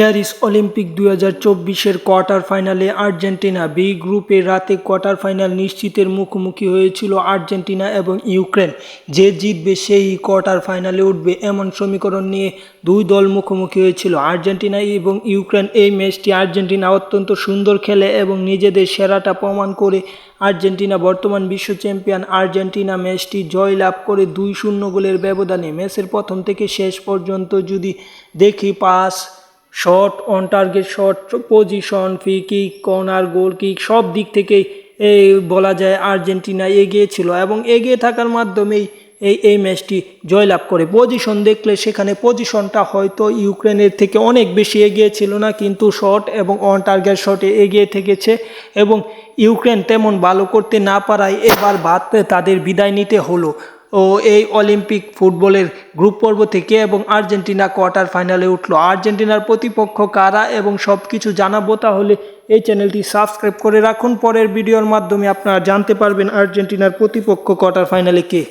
Paris Olympic দু হাজার চব্বিশের কোয়ার্টার ফাইনালে আর্জেন্টিনা বি গ্রুপে রাতে কোয়ার্টার ফাইনাল নিশ্চিতের মুখোমুখি হয়েছিল আর্জেন্টিনা এবং ইউক্রেন। যে জিতবে সেই কোয়ার্টার ফাইনালে উঠবে এমন সমীকরণ নিয়ে দুই দল মুখোমুখি হয়েছিল। আর্জেন্টিনা এবং ইউক্রেন এই ম্যাচটি আর্জেন্টিনা অত্যন্ত সুন্দর খেলে এবং নিজেদের সেরাটা প্রমাণ করে আর্জেন্টিনা বর্তমান বিশ্ব চ্যাম্পিয়ন। আর্জেন্টিনা ম্যাচটি জয়লাভ করে দুই শূন্য গোলের ব্যবধানে ম্যাচের প্রথম থেকে শেষ পর্যন্ত যদি দেখি pass shot on target shot position free kick corner goal kick সব দিক থেকেই এই বলা যায় আর্জেন্টিনা এগিয়ে ছিল এবং এগিয়ে থাকার মাধ্যমেই এই এই ম্যাচটি জয়লাভ করে। পজিশন দেখলে সেখানে পজিশনটা হয়তো ইউক্রেনের থেকে অনেক বেশি এগিয়ে ছিল না, কিন্তু শট এবং অন টার্গেট শটে এগিয়ে থেকেছে এবং ইউক্রেন তেমন ভালো করতে না পারায় এবার বাদ তাদের বিদায় নিতে হলো। ও এই অলিম্পিক ফুটবলের গ্রুপ পর্ব থেকে এবং আর্জেন্টিনা কোয়ার্টার ফাইনালে উঠল। আর্জেন্টিনার প্রতিপক্ষ কারা এবং সব কিছু জানাব তাহলে এই চ্যানেলটি সাবস্ক্রাইব করে রাখুন। পরের ভিডিওর মাধ্যমে আপনারা জানতে পারবেন আর্জেন্টিনার প্রতিপক্ষ কোয়ার্টার ফাইনালে কে।